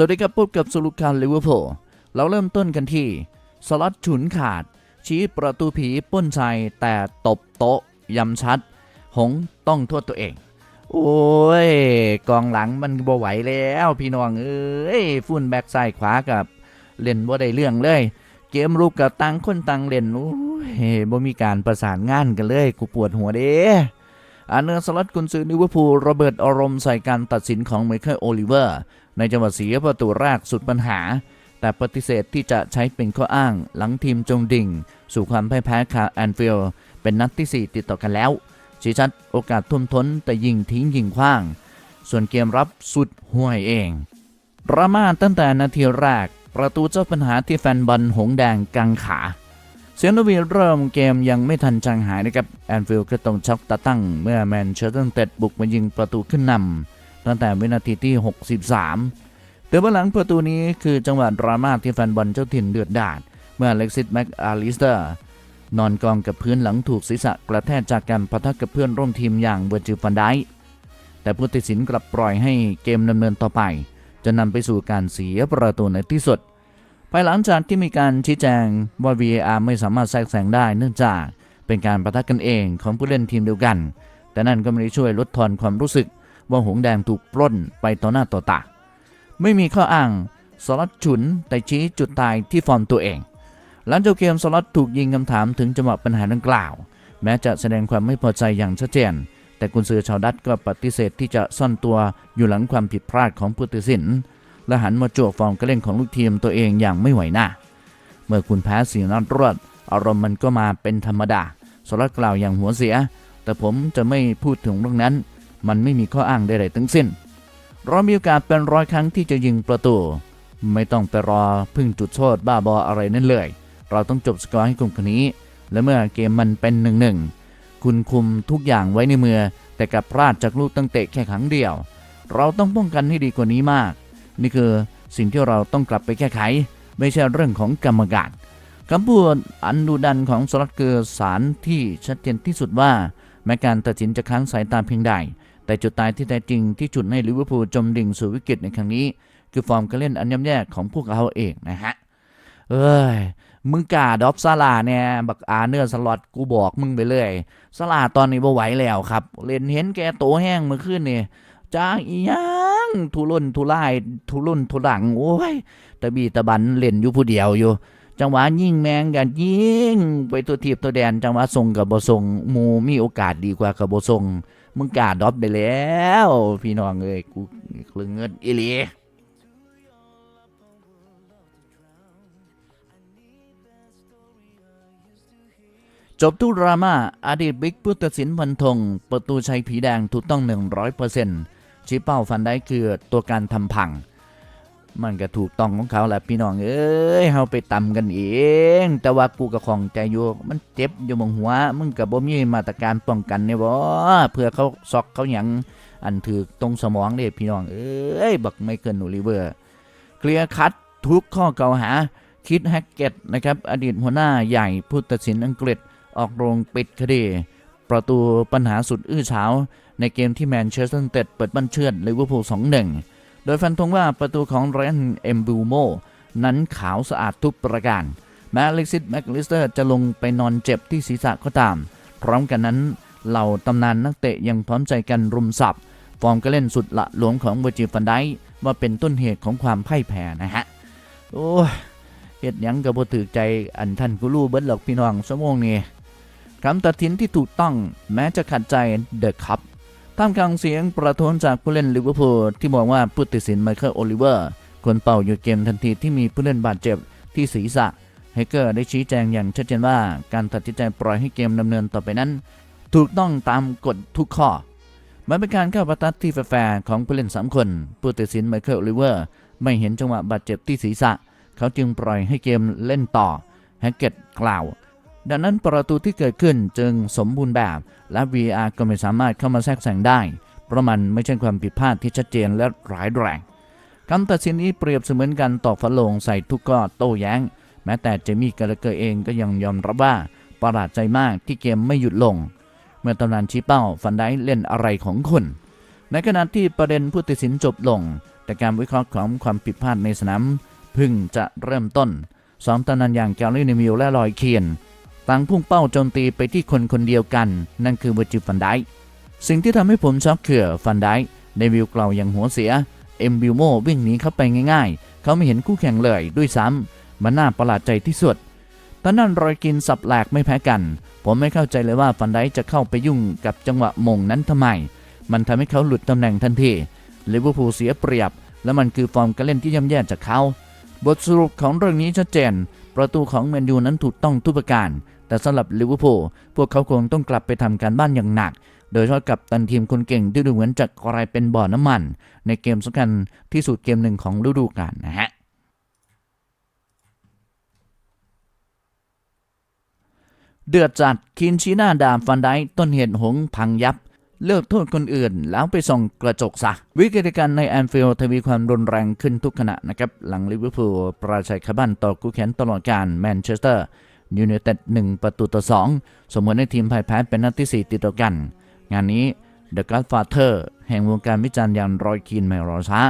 สวัสดีครับพบกับสรุปการลิเวอร์พูลเราเริ่มต้นกันที่ สล็อตฉุนขาด ชี้ประตูผีป้นชัยแต่ตบโต๊ะยำชัด หงต้องโทษตัวเอง โอ้ย กองหลังมันบ่ไหวแล้วพี่น้องเอ้ยฟุ้นแบ็กซ้ายขวากับเล่นบ่ได้เรื่องเลย เกมรุกกับตังคนตังเล่นโอ้ยบ่มีการประสานงานกันเลย กูปวดหัวเด้ อาเนอร์สล็อตกุนซือลิเวอร์พูลระเบิดอารมณ์ใส่การตัดสินของไมเคิลโอลิเวอร์ ในจังหวะเสียประตูแรกสุดปัญหา แต่ปฏิเสธที่จะใช้เป็นข้ออ้าง หลังทีมจงดิ่ง สู่ความพ่ายแพ้คาแอนฟิลด์เป็นนัดที่ 4 ติดต่อกันแล้วชี้ชัดโอกาสทุ่มท้นแต่ยิงทิ้งยิงขว้าง ส่วนเกมรับสุดห่วยเองดราม่าตั้งแต่นาทีแรก ประตูเจ้าปัญหาที่แฟนบอลหงแดงกังขา เสียงนวีเริ่มเกมยังไม่ทันจางหายนะครับแอนฟิลด์ก็ต้องช็อกตาตั้ง เมื่อแมนเชสเตอร์เต็ดบุกมายิงประตูขึ้นนำตั้งแต่วินาทีที่ 63 แต่เบื้องหลังประตูนี้คือจังหวะดราม่าที่แฟนบอลเจ้าถิ่นเดือดดาลเมื่อเล็กซิสแม็กอาลิสเตอร์นอนกองกับพื้นหลังถูกศีรษะกระแทกจากการปะทะกับเพื่อนร่วมทีมอย่างเวอร์จิลฟันไดแต่ผู้ตัดสินกลับปล่อยให้เกมดำเนินต่อไป จะนำไปสู่การเสียประตูในที่สุด ภายหลังจากที่มีการชี้แจงว่า VAR ไม่สามารถแทรกแซงได้เนื่องจากเป็นการประทะกันเองของผู้เล่นทีมเดียวกัน แต่นั่นก็ไม่ได้ช่วยลดทอนความรู้สึก ว่าหงแดงถูกปล้นไปต่อหน้าต่อตา ไม่มีข้ออ้างสล็อตฉุนแต่ชี้จุดตายที่ฟอร์มตัวเอง หลังจบเกมสล็อตถูกยิงคำถามถึงจังหวะปัญหาดังกล่าว แม้จะแสดงความไม่พอใจอย่างชัดเจน แต่กุนซือชาวดัตก็ปฏิเสธที่จะซ่อนตัวอยู่หลังความผิดพลาดของผู้ตัดสิน และหันมาจวกฟอร์มการเล่นของลูกทีมตัวเองอย่างไม่ไหวหน้า เมื่อคุณแพ้สี่นัดรวดอารมณ์มันก็มาเป็นธรรมดาสล็อตกล่าวอย่างหัวเสีย แต่ผมจะไม่พูดถึงเรื่องนั้น มันไม่มีข้ออ้างใดๆทั้งสิ้น เรามีโอกาสเป็นร้อยครั้งที่จะยิงประตู ไม่ต้องไปรอพึ่งจุดโทษบ้าบออะไรนั่นเลย เราต้องจบสกอร์ให้กลุ่มคนนี้ และเมื่อเกมมันเป็นหนึ่งหนึ่งคุณคุมทุกอย่างไว้ในมือ แต่กลับพลาดจากลูกตั้งเตะแค่ครั้งเดียว เราต้องป้องกันให้ดีกว่านี้มาก นี่คือสิ่งที่เราต้องกลับไปแก้ไข ไม่ใช่เรื่องของกรรมการคำพูดอันดุดันของสลัดเกอร์สารที่ชัดเจนที่สุดว่า แม้การตัดสินจะค้างสายตาเพียงใด แต่จุดตายที่แท้จริงที่จุดให้ลิเวอร์พูลจมดิ่งสู่วิกฤตในครั้งนี้ คือฟอร์มการเล่นอันย่ำแย่ของพวกเขาเองนะฮะเอ้ยมึงกาดอปซาลาเนี่ยบักอาเนื้อสล็อตกูบอกมึงไปเลยซาลาตอนนี้บ่ไหวแล้วครับ เล่นเห็นแกโตแห้งมื่อคืนนี่ยจ้าอีหยัง ทุรุนทุร่ายทุรุนทุลังโอ้ยตะบีตะบันเล่นอยู่ผู้เดียวอยู่ จังหวะยิงแมงกันยิงไปตัวทีบตัวแดน จังหวะส่งกับบ่ส่งหมูมีโอกาสดีกว่ากับบ่ส่งมึงกาดรอปได้แล้ว พี่น้องเอ้ยกูคลึงเงินอีหลีจบทุดราม่าอดีตบิ๊กผู้ตัดสินพันธงประตูชัยผีแดงถูกต้อง 100% ชี้เป้าฟันได้คือตัวการทำพัง มันก็ถูกต้องของเขาแหละพี่น้องเอ้ยเฮาไปตำกันเอง แต่ว่ากูก็ของใจอยู่มันเจ็บอยู่บงหัว มึงกับบ่มีมาตรการป้องกันเนี่ยบ่เพื่อเขาซอกเขาหยังอันถือตรงสมองเด้พี่น้องเอ้ยบักไม่เกินโอลิเวอร์เคลียร์คัดทุกข้อกล่าวหาคิดแฮกเก็ตนะครับ อดีตหัวหน้าใหญ่ผู้ตัดสินอังกฤษออกโรงปิดคดี ประตูปัญหาสุดอื้อฉาวในเกมที่แมนเชสเตอร์ยูไนเต็ดเปิดบ้านเชือดลิเวอร์พูล2-1โดยฟันธงว่าประตูของไรอันเอมบูโมนั้นขาวสะอาดทุกประการ แม้เล็กซิสแม็กลิสเตอร์จะลงไปนอนเจ็บที่ศีรษะก็ตาม พร้อมกันนั้นเหล่าตำนานนักเตะยังพร้อมใจกันรุมสับฟอร์มการเล่นสุดละหลวมของเวอร์จิฟันไดว่าเป็นต้นเหตุของความพ่ายแพ้นะฮะ โอ้เฮ็ดยังก็บ่ถือใจอันท่านกูรู้เบิดหรอกพี่น้องชั่วโมงนี้ คำตัดสินที่ถูกต้องแม้จะขัดใจเดอะคัพท่ามกลางเสียงประท้วงจากผู้เล่นลิเวอร์พูลที่บอกว่าผู้ตัดสินไมเคิลโอลิเวอร์ควรเป่าหยุดเกมทันทีที่มีผู้เล่นบาดเจ็บที่ศีรษะเฮเกอร์ได้ชี้แจงอย่างชัดเจนว่าการตัดสินใจปล่อยให้เกมดำเนินต่อไปนั้น ถูกต้องตามกฎทุกข้อมันเป็นการเข้าประตัดที่แฟร์ของผู้เล่น3คนผู้ตัดสินไมเคิลโอลิเวอร์ไม่เห็นจังหวะบาดเจ็บที่ศีรษะ เขาจึงปล่อยให้เกมเล่นต่อแฮกเกตกล่าว ดังนั้นประตูที่เกิดขึ้นจึงสมบูรณ์แบบ และ VR ก็ไม่สามารถเข้ามาแทรกแซงได้ เพราะมันไม่ใช่ความผิดพลาดที่ชัดเจนและร้ายแรงคำตัดสินนี้เปรียบเสมือนการตอกฝาโลงใส่ทุกข้อโต้แย้ง แม้แต่เจมี่กาลเกอร์เองก็ยังยอมรับว่าประหลาดใจมากที่เกมไม่หยุดลง เมื่อตำนานชี้เป้าฟันได้เล่นอะไรของคุณ ในขณะที่ประเด็นผู้ตัดสินจบลง แต่การวิเคราะห์ของความผิดพลาดในสนามเพึ่งจะเริ่มต้นสองตำนานอย่างแกลลี่เนมิลและลอยเคียน ต่างพุ่งเป้าโจมตีไปที่คนคนเดียวกัน นั่นคือเวอร์จิฟันไดสิ่งที่ทำให้ผมช็อกคือฟันไดค์เนวิลกล่าวอย่างหัวเสีย เอ็มบิลโมวิ่งหนีเข้าไปง่ายๆ เขาไม่เห็นคู่แข่งเลยด้วยซ้ำมันน่าประหลาดใจที่สุดตอนนั้นรอยกินสับแหลกไม่แพ้กัน ผมไม่เข้าใจเลยว่าฟันไดจะเข้าไปยุ่งกับจังหวะมงนั้นทำไม มันทำให้เขาหลุดตำแหน่งทันทีลิเวอร์พูลเสียเปรียบ และมันคือฟอร์มการเล่นที่ย่ำแย่จากเขา บทสรุปของเรื่องนี้ชัดเจน ประตูของแมนยูนั้นถูกต้องทุกประการ แต่สำหรับลิเวอร์พูลพวกเขาคงต้องกลับไปทำการบ้านอย่างหนัก โดยเฉพาะกับตันทีมคนเก่งที่ดูเหมือนจะกลายเป็นบ่อน้ำมัน ในเกมสำคัญที่สุดเกมหนึ่งของฤดูกาลนะฮะเดือดจัดคินชีหน้าดามฟันไดค์ต้นเหตุหงพังยับ เลิกโทษคนอื่น แล้วไปส่องกระจกซะ วิกฤตการณ์ในแอนฟิลด์ทวีความรุนแรงขึ้นทุกขณะนะครับ หลังลิเวอร์พูลประชัยคาบันต่อคู่แข่งตลอดการแมนเชสเตอร์ ยูไนเต็ด1ประตูต่อ 2 สมมติในทีมพ่ายแพ้เป็นนัดที่ 4 ติดต่อกัน งานนี้เดอะการ์ดฟาเธอร์แห่งวงการวิจารณ์อย่างรอยคีนไม่รอช้า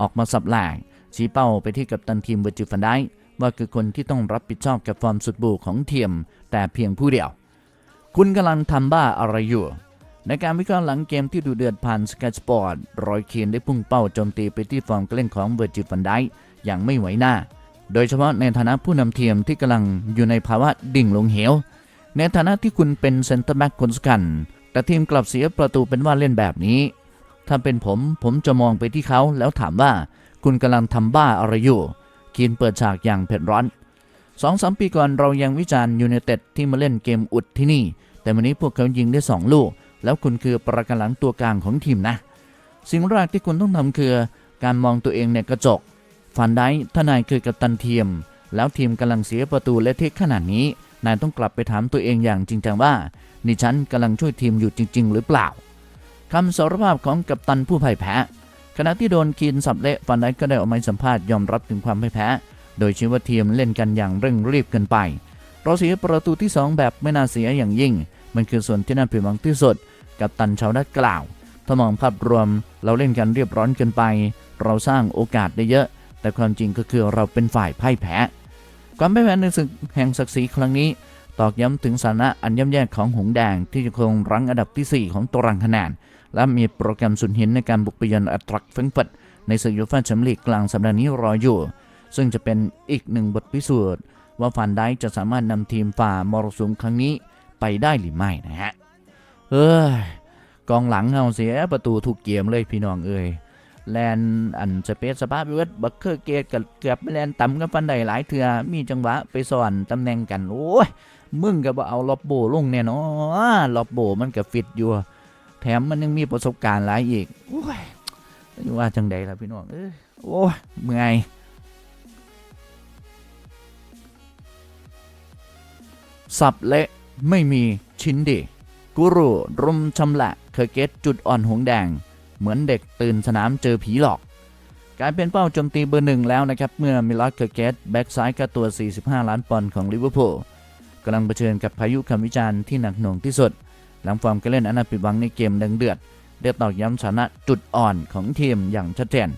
ออกมาสับแหลกชี้เป้าไปที่กัปตันทีมเวอร์จิฟันไดค์ว่าคือคนที่ต้องรับผิดชอบกับฟอร์มสุดบูของทีมแต่เพียงผู้เดียว คุณกำลังทำบ้าอะไรอยู่ ในการวิเคราะห์หลังเกมที่ดูเดือดผ่านสกายสปอร์ตรอยคีนได้พุ่งเป้าโจมตีไปที่ฟอร์มการเล่นของเวอร์จิฟันไดค์อย่างไม่ไหวหน้า โดยเฉพาะในฐานะผู้นำทีมที่กำลังอยู่ในภาวะดิ่งลงเหว ในฐานะที่คุณเป็นเซนเตอร์แบ็กคนสำคัญ แต่ทีมกลับเสียประตูเป็นว่าเล่นแบบนี้ ถ้าเป็นผมผมจะมองไปที่เขาแล้วถามว่าคุณกำลังทำบ้าอะไรอยู่คีนเปิดฉากอย่างเผ็ดร้อนสองสามปีก่อนเรายังวิจารณ์ยูไนเต็ดที่มาเล่นเกมอุดที่นี่ แต่วันนี้พวกเขายิงได้ 2 ลูก แล้วคุณคือประกันหลังตัวกลางของทีมนะ สิ่งแรกที่คุณต้องทำคือ การมองตัวเองในกระจก ฟันได้ถ้านายคือกัปตันทีม แล้วทีมกำลังเสียประตูและเทคขนาดนี้ นายต้องกลับไปถามตัวเองอย่างจริงจังว่านี่ฉันกำลังช่วยทีมอยู่จริง ๆ หรือเปล่าคำสารภาพของกัปตันผู้พ่ายแพ้ ขณะที่โดนคีนสับเละฟันได้ก็ได้ออกมาสัมภาษณ์ยอมรับถึงความพ่ายแพ้ โดยชี้ว่าทีมเล่นกันอย่างเร่งรีบเกินไปเราเสียประตูที่ 2 แบบไม่น่าเสียอย่างยิ่ง มันคือส่วนที่น่าผิดหวังที่สุด กับตันชาวนัดกล่าว ถ้ามองภาพรวมเราเล่นกันเรียบร้อนเกินไป เราสร้างโอกาสได้เยอะ แต่ความจริงก็คือเราเป็นฝ่ายพ่ายแพ้ความพ่ายแพ้ในศึกแห่งศักดิ์ศรีครั้งนี้ ตอกย้ำถึงสถานะอันย่ำแย่ของหงแดงที่จะคงรั้งอันดับทีสี่ 4 ของตารางคะแนนและมีโปรแกรมสุดหินในการบุกไปเยือนอัตรักเฟงเฟิร์ตในศึกยูฟ่าแชมเปี้ยนลีกกลางสัปดาห์นี้รออยู่ ซึ่งจะเป็นอีกหนึ่งบทพิสูจน์ว่าฟันได้จะสามารถนำทีมฝ่ามรสุมครั้งนี้ไปได้หรือไม่นะฮะเอ้ยกองหลังเอาเสียประตูถูกเกมเลยพี่น้องเอ้ย แลนอันสเปซสปาบิวตบักเคอร์เกตกับเกือบไม่แลนต่ำกับฟันไดหลายเถื่อมีจังหวะไปสอนตำแหน่งกัน โอ้ย มึงก็บ่เอาล็อบโบลงแน่นอนล็อบโบมันก็ฟิตอยู่ แถมมันยังมีประสบการณ์หลายอีก โอ้ยว่าจังใดล่ะพี่น้องเอ้ยโอ้ยเมื่อยสับเละไม่มีชิ้นดีกูรูรุมชำละเคอร์เกตจุดอ่อนหงแดง เหมือนเด็กตื่นสนามเจอผีหลอกกลายเป็นเป้าโจมตีเบอร์หนึ่งแล้วนะครับ เมื่อมิลอสเคอร์เกตแบ็กซ้ายค่าตัว 45 ล้านปอนด์ของลิเวอร์พูลกำลังเผชิญกับพายุคำวิจารณ์ที่หนักหน่วงที่สุด หลังฟอร์มการเล่นอันน่าผิดวังในเกมดังเดือด ได้ตอกย้ำสถานะจุดอ่อนของทีมอย่างชัดเจน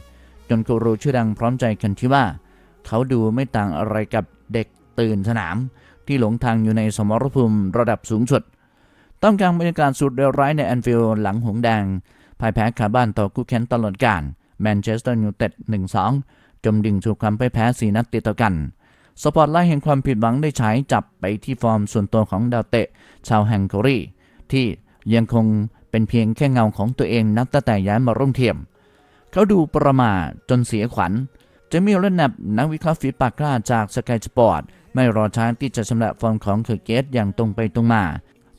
จนกูรูชื่อดังพร้อมใจกันที่ว่า เขาดูไม่ต่างอะไรกับเด็กตื่นสนาม ที่หลงทางอยู่ในสมรภูมิระดับสูงสุดต้องการบรรยากาศสุดเร็วร้ายในแอนฟิลด์หลังหงแดง พ่ายแพ้ขาบ้านต่อคู่แข่งตลอดการแมนเชสเตอร์ยูไนเต็ด1-2 จมดิ่งสู่ความพ่ายแพ้ 4 นัดติดต่อกัน สปอตไลท์แห่งความผิดหวังได้ฉายจับไปที่ฟอร์มส่วนตัวของดาวเตะ ชาวแฮงการีที่ยังคงเป็นเพียงแค่เงาของตัวเองนับตั้งแต่ย้ายมาร่วมทียม เขาดูประมาจนเสียขวัญจะมีเล่นนับนักวิเคราะห์ฝีปากกล้าจากสกายสปอร์ตไม่รอช้าที่จะชำระฟอร์มของเคอร์เกตอย่างตรงไปตรงมา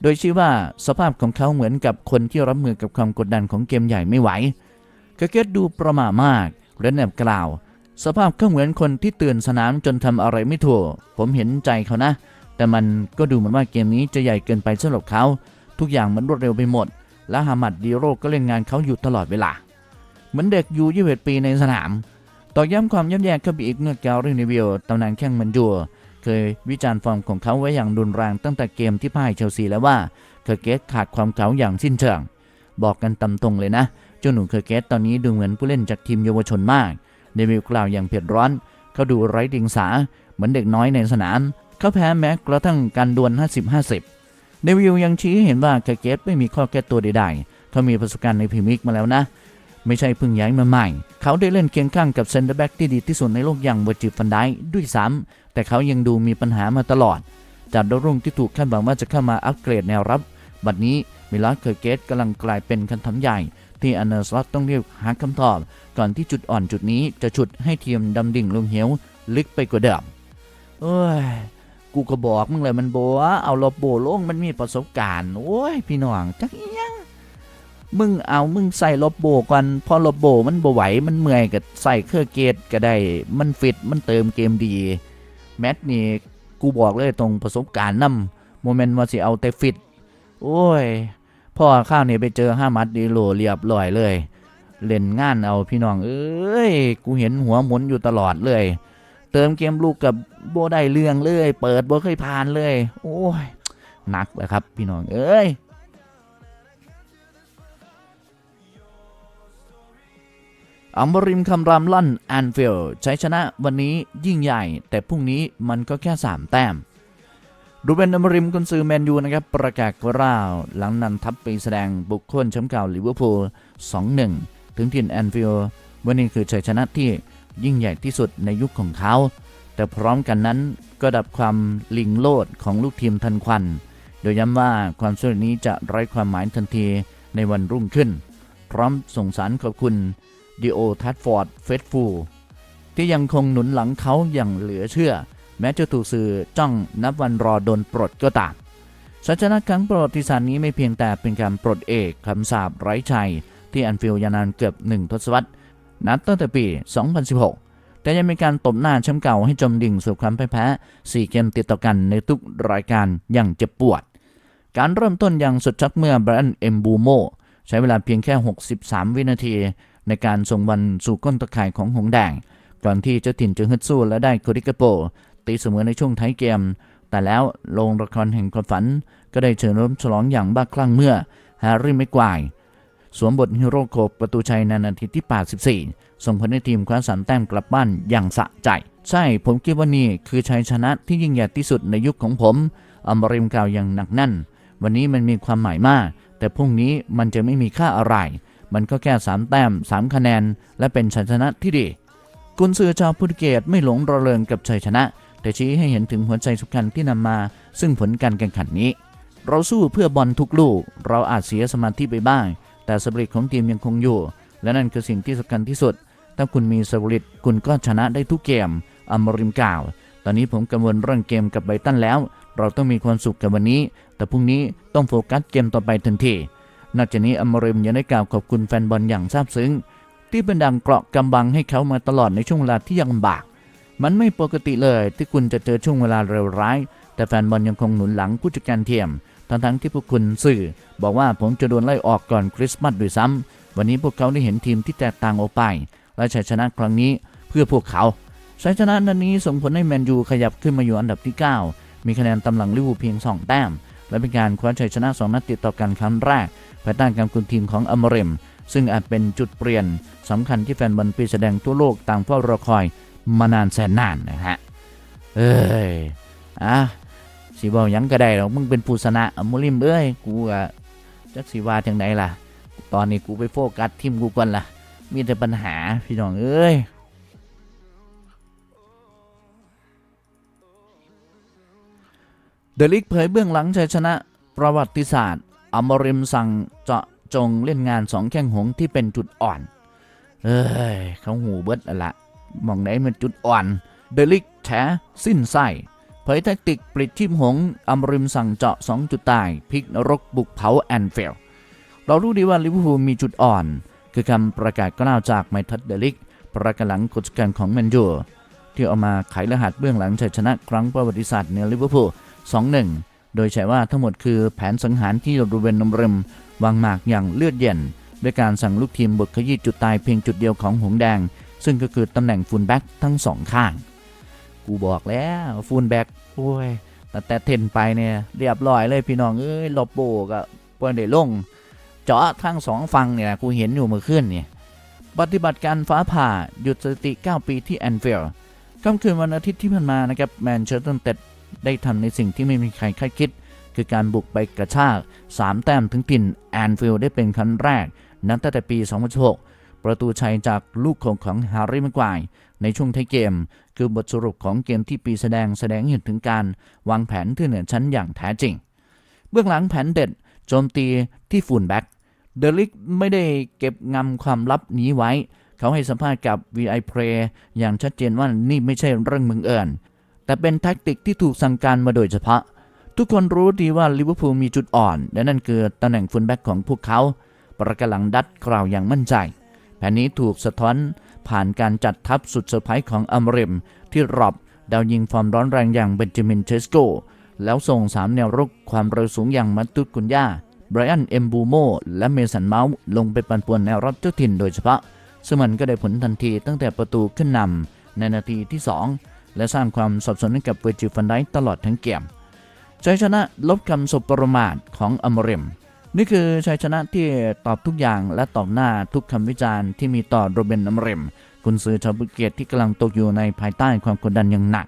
โดยชี้ว่าสภาพของเขาเหมือนกับคนที่รับมือกับความกดดันของเกมใหญ่ไม่ไหวเคอร์เกตดูประหม่ามากเรนแนบกล่าว สภาพเขาเหมือนคนที่ตื่นสนามจนทำอะไรไม่ถูก ผมเห็นใจเขานะ แต่มันก็ดูเหมือนว่าเกมนี้จะใหญ่เกินไปสำหรับเขา ทุกอย่างมันรวดเร็วไปหมด และฮามัดดีโรก็เล่นงานเขาอยู่ตลอดเวลา เหมือนเด็กอยู่ยี่สิบปีในสนาม ต่อย้ำความย่ำแย่เข้าไปอีกเมื่อแกลรินิวิลตำนานแข้งมันจัว เคยวิจารณ์ฟอร์มของเขาไว้อย่างรุนแรงตั้งแต่เกมที่พ่ายเชลซีแล้วว่าเคอร์เกตขาดความเก๋าอย่างสิ้นเชิง บอกกันตำตรงเลยนะ เจ้าหนูเคอร์เกตตอนนี้ดูเหมือนผู้เล่นจากทีมเยาวชนมากเดวิลกล่าวอย่างเผ็ดร้อน เขาดูไร้เดียงสา เหมือนเด็กน้อยในสนาม เขาแพ้แม้กระทั่งการดวล 50-50 เดวิลยังชี้เห็นว่าเคอร์เกตไม่มีข้อแก้ตัวใดๆ เขามีประสบการณ์ในพรีเมียร์ลีกมาแล้วนะไม่ใช่เพิ่งย้ายมาใหม่ เขาได้เล่นเคียงข้างกับเซนเตอร์แบ็กที่ดีที่สุดในโลกอย่างเวอร์จิฟันไดค์ด้วยซ้ำ แต่เขายังดูมีปัญหามาตลอด จากดาวรุ่งที่ถูกคาดหวังว่าจะเข้ามาอัปเกรดแนวรับ บัดนี้มิลาสเคอร์เกตกำลังกลายเป็นคันทำใหญ่ ที่อันเนอร์สล็อตต้องเรียกหาคำตอบ ก่อนที่จุดอ่อนจุดนี้จะฉุดให้ทีมดำดิ่งลงเหวลึกไปกว่าเดิมโอ้ยกูก็บอกมึงเลยมันโบวเอาลบโบลงมันมีประสบการณ์โอ้ยพี่น้องจักยังมึงเอามึงใส่ลบโบก่อนพอลบโบมันบ่ไหวมันเมื่อยก็ใส่เครื่องเกตก็ได้มันฟิตมันเติมเกมดี แมตช์นี่กูบอกเลยตรงประสบการณ์นำโมเมนต์ว่าสิเอาแต่ฟิต โอ้ยพ่อข้าวนี่ไปเจอห้ามัดดีโลเรียบร้อยเลย เล่นงานเอาพี่น้อง เอ้ย กูเห็นหัวหมุนอยู่ตลอดเลย เติมเกมลูกกับโบได้เรื่องเลย เปิดโบเคยผ่านเลย โอ้ยหนักเลยครับ พี่น้องเอ้ย อัมบริมคำรามลั่นแอนฟิลด์ใช้ชนะวันนี้ยิ่งใหญ่ แต่พรุ่งนี้มันก็แค่ 3 แต้มรูเบนอัมบริมกุนซือแมนยูนะครับ ประกาศกล่าวหลังนันทัพไปแสดงบุคคลแชมป์เก่าลิเวอร์พูล 2-1 ถึงถิ่นแอนฟิลด์วันนี้คือชัยชนะที่ยิ่งใหญ่ที่สุดในยุคของเขา แต่พร้อมกันนั้นก็ดับความลิงโลดของลูกทีมทันควัน โดยย้ำว่าความสำเร็จนี้จะไร้ความหมายทันทีในวันรุ่งขึ้น พร้อมส่งสารขอบคุณ ดิโอทัตฟอร์ดเฟสฟูลที่ยังคงหนุนหลังเขาอย่างเหลือเชื่อ แม้จะถูกสื่อจ้องนับวันรอโดนปลดก็ตามชัยชนะครั้งประวัติศาสตร์นี้ไม่เพียงแต่เป็นการปลดเอกคำสาปไร้ชัย ที่แอนฟิลยานานเกือบหนึ่งทศวรรษนับตั้งแต่ปี 2016 แต่ยังมีการตบหน้าแชมป์เก่าให้จมดิ่งสู่ความพ่ายแพ้4เกมติดต่อกันในทุกรายการอย่างเจ็บปวด การเริ่มต้นอย่างสุดชักเมื่อไบรอันเอมบูโมใช้เวลาเพียงแค่ 63 วินาทีในการส่งบอลสู่ก้นตะข่ายของหงแดง ก่อนที่เจ้าถิ่นจะฮึดสู้และได้โคดิกาโป ตีเสมอในช่วงท้ายเกม แต่แล้วโรงละครแห่งความฝัน ก็ได้เชิญร่วมฉลองอย่างบ้าคลั่งเมื่อแฮร์รี่แม็กวายสวมบทฮีโร่โคบประตูชัยในนาทีที่ 84 ส่งผลให้ทีมคว้าสามแต้มกลับบ้านอย่างสะใจ ใช่ ผมคิดว่านี่คือชัยชนะที่ยิ่งใหญ่ที่สุดในยุคของผมอัมริมกล่าวอย่างหนักแน่น วันนี้มันมีความหมายมาก แต่พรุ่งนี้มันจะไม่มีค่าอะไร มันก็แค่3แต้ม3 คะแนน และเป็นชัยชนะที่ดี กุนซือชาวโปรตุเกสไม่หลงระเริงกับชัยชนะ แต่ชี้ให้เห็นถึงหัวใจสำคัญที่นำมา ซึ่งผลการแข่งขันนี้ เราสู้เพื่อบอลทุกลูก เราอาจเสียสมาธิไปบ้าง แต่สปริตของทีมยังคงอยู่ และนั่นคือสิ่งที่สำคัญที่สุด ถ้าคุณมีสปริตคุณก็ชนะได้ทุกเกมอัมริมกล่าว ตอนนี้ผมกังวลเรื่องเกมกับไบตันแล้ว เราต้องมีความสุขกับวันนี้ แต่พรุ่งนี้ต้องโฟกัสเกมต่อไปทันที นอกจากนี้อัมริมยังได้กล่าวขอบคุณแฟนบอลอย่างซาบซึ้ง ที่เป็นดังเกราะกำบังให้เขามาตลอดในช่วงเวลาที่ยากลำบาก มันไม่ปกติเลยที่คุณจะเจอช่วงเวลาเลวร้าย แต่แฟนบอลยังคงหนุนหลังผู้จัดการทีมทั้งๆที่พวกคุณสื่อ บอกว่าผมจะโดนไล่ออกก่อนคริสต์มาสด้วยซ้ำวันนี้พวกเขาได้เห็นทีมที่แตกต่างออกไป และชัยชนะครั้งนี้เพื่อพวกเขาชัยชนะนันนี้ส่งผลให้แมนยูขยับขึ้นมาอยู่อันดับที่ 9 มีคะแนนตำหลังลิเวอร์พูลเพียง 2 แต้ม และเป็นการคว้าชัยชนะ 2 นัดติดต่อกันครั้งแรก ภายใต้การคุมทีมของอัมเรมซึ่งอาจเป็นจุดเปลี่ยนสำคัญที่แฟนบอลปีแสดงทั่วโลกต่างเฝ้ารอคอยมานานแสนนานนะฮะ เอ้ย อะสีบอกยังก็ได้หรอกมึงเป็นผู้ชนะอัมริมเอ้ย กูอะจักสีว่าจังไดล่ะ ตอนนี้กูไปโฟกัสทีมกูก่อนล่ะ มีแต่ปัญหาพี่น้องเอ้ยเดลิกเผยเบื้องหลังชัยชนะประวัติศาสตร์ อัมริมสั่งเจาะจงเล่นงานสองแข้งหงที่เป็นจุดอ่อน เอ้ย เขาหูเบิดอะละมองไหนมันจุดอ่อน เดลิกแฉสิ้นไส้เผยแทคติกปลิดทีมหงอัมริมสั่งเจาะ2จุดตายพลิกนรกบุกเผาแอนเฟลเรารู้ดีว่าลิเวอร์พูลมีจุดอ่อน คือคำประกาศกล่าวจากไมทัดเดลิกประกาศหลังกฎการของแมนยูที่เอามาไขรหัสเบื้องหลังชัยชนะครั้งประวัติศาสตร์ในลิเวอร์พูล2-1 โดยใช้ว่าทั้งหมดคือแผนสังหารที่รูเบนนมริมวางหมากอย่างเลือดเย็น ด้วยการสั่งลูกทีมบทขยี้จุดตายเพียงจุดเดียวของหงแดง ซึ่งก็คือตำแหน่งฟูลแบ็กทั้งสองข้าง กูบอกแล้วฟูลแบ็กโอ้ยแต่แต่เทนไปเนี่ยเรียบร้อยเลยพี่น้องเอ้ยลบโบกอะเปิ้นได้ลงเจาะทั้งสองฝั่งเนี่ยกูเห็นอยู่เมื่อคืนเนี่ยปฏิบัติการฟ้าผ่าหยุดสถิติ 9 ปีที่แอนฟิลด์ค่ำคืนวันอาทิตย์ที่ผ่านมานะครับแมนเชสเตอร์เต็ด ได้ทำในสิ่งที่ไม่มีใครคาดคิด คือการบุกไปกระชาก 3 แต้มถึงถิ่นแอนฟิลด์ได้เป็นครั้งแรก นับตั้งแต่ปี 2016ประตูชัยจากลูกของของฮาร์รี่ม็กวายในช่วงท้ายเกม คือบทสรุปของเกมที่ปีแสดงแสดงเห็นถึงการวางแผนที่เหนือชั้นอย่างแท้จริง เบื้องหลังแผนเด็ดโจมตีที่ฟูลแบ็กเดลิกไม่ได้เก็บงำความลับนี้ไว้ เขาให้สัมภาษณ์กับ VI p r a y อย่างชัดเจนว่านี่ไม่ใช่เรื่องมึงเอิญ แต่เป็นแท็กติกที่ถูกสั่งการมาโดยเฉพาะ ทุกคนรู้ดีว่าลิเวอร์พูลมีจุดอ่อน และนั่นคือตำแหน่งฟูลแบ็กของพวกเขา ประกาศหลังดัดกล่าวอย่างมั่นใจ แผนนี้ถูกสะท้อนผ่านการจัดทัพสุดเซอร์ไพรส์ของอัมริมที่รอบดาวยิงฟอร์มร้อนแรงอย่างเบนจามินเชสโก แล้วส่ง 3 แนวรุกความเร็วสูงอย่างมัตตุกุนยาไบรอันเอมบูโมและเมสันเมาส์ลงไปปันป่วนแนวรับเจ้าถิ่นโดยเฉพาะซึ่งมันก็ได้ผลทันทีตั้งแต่ประตูขึ้นนำในนาทีที่ 2 และสร้างความสับสนให้กับเวอร์จิฟันไดตลอดทั้งเกมชัยชนะลบคำสบประมาทของอมริม นี่คือชัยชนะที่ตอบทุกอย่างและตอบหน้าทุกคำวิจารณ์ที่มีต่อโรเบนอมริมกุนซือชาวบุกเกตที่กำลังตกอยู่ในภายใต้ความกดดันอย่างหนัก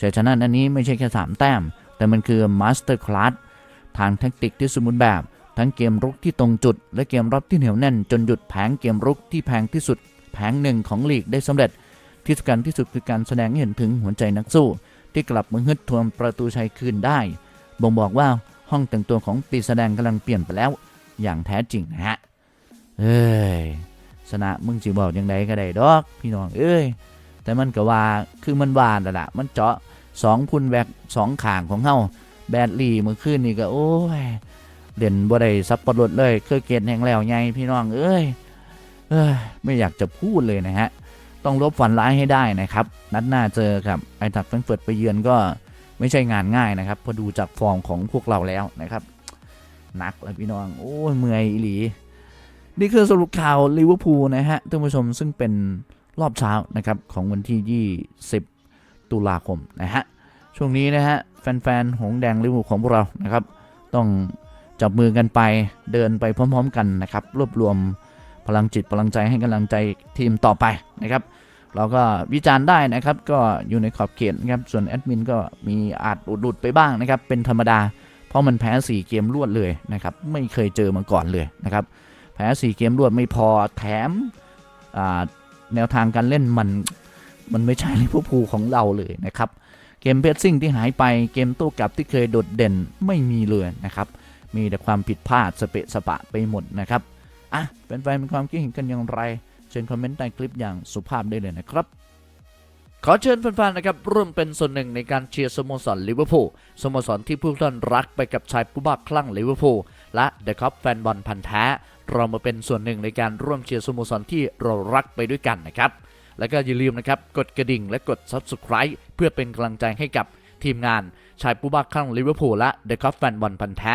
ชัยชนะนันนี้ไม่ใช่แค่3แต้ม แต่มันคือมาสเตอร์คลาสทางแท็กติกที่สมบูรณ์แบบ ทั้งเกมรุกที่ตรงจุด และเกมรับที่เหนียวแน่น จนหยุดแผงเกมรุกที่แพงที่สุด แผงหนึ่งของลีกได้สำเร็จ ที่สำคัญที่สุดคือการแสดงให้เห็นถึงหัวใจนักสู้ ที่กลับมาฮึดทวงประตูชัยคืนได้ บ่งบอกว่าห้องแต่งตัวของปีแสดงกำลังเปลี่ยนไปแล้ว อย่างแท้จริงนะฮะเอ้ยสนะมึงสิบอกยังไงก็ได้ดอก พี่น้องเอ้ยแต่มันก็ว่าคือมันวานแล้วล่ะ มันเจาะสองพุนแบกสองขางของเฮาแบดลีเมื่อคืนนี่ก็โอ้ยเด่นบ่ได้ซับปะรดเลย เคยเกตแห่งแล้วไงพี่น้องเอ้ยเอ้ยไม่อยากจะพูดเลยนะฮะ ต้องลบฝันร้ายให้ได้นะครับ นัดหน้าเจอกับไอทักแฟรงเฟิร์ตไปเยือนก็ไม่ใช่งานง่ายนะครับพอดูจากฟอร์มของพวกเราแล้วนะครับหนักเลยพี่น้องโอ้ยเมื่อยอีหลี นี่คือสรุปข่าวลิเวอร์พูลนะฮะท่านผู้ชมซึ่งเป็นรอบเช้านะครับของวันที่ 20 ตุลาคมนะฮะช่วงนี้นะฮะแฟนๆหงแดงลิเวอร์พูลของพวกเรานะครับ ต้องจับมือกันไปเดินไปพร้อม ๆ กันนะครับ รวบรวม พลังจิตพลังใจให้กำลังใจทีมต่อไปนะครับ เราก็วิจารณ์ได้นะครับก็อยู่ในขอบเขตนะครับส่วนแอดมินก็มีอาจอุดไปบ้างนะครับเป็นธรรมดา เพราะมันแพ้ 4 เกมรวดเลยนะครับไม่เคยเจอมาก่อนเลยนะครับแพ้ 4 เกมรวดไม่พอแถมแนวทางการเล่นมันมันไม่ใช่ลิเวอร์พูลของเราเลยนะครับเกมเพสซิ่งที่หายไปเกมโต้กลับที่เคยโดดเด่นไม่มีเลยนะครับมีแต่ความผิดพลาดสเปะสปะไปหมดนะครับ อะแฟนๆมีความคิดเห็นกันอย่างไร เชิญคอมเมนต์ใต้คลิปอย่างสุภาพได้เลยนะครับ ขอเชิญแฟนๆนะครับร่วมเป็นส่วนหนึ่งในการเชียร์สโมสรลิเวอร์พูลสโมสรที่ผู้ท่านรักไปกับชายผู้บ้าคลั่งลิเวอร์พูลและเดอะคัพแฟนบอลพันธ์แท้เรามาเป็นส่วนหนึ่งในการร่วมเชียร์สโมสรที่เรารักไปด้วยกันนะครับแล้วก็อย่าลืมนะครับกดกระดิ่งและกด Subscribe เพื่อเป็นกำลังใจให้กับทีมงานชายผู้บ้าคลั่งลิเวอร์พูลและเดอะคัพแฟนบอลพันธ์แท้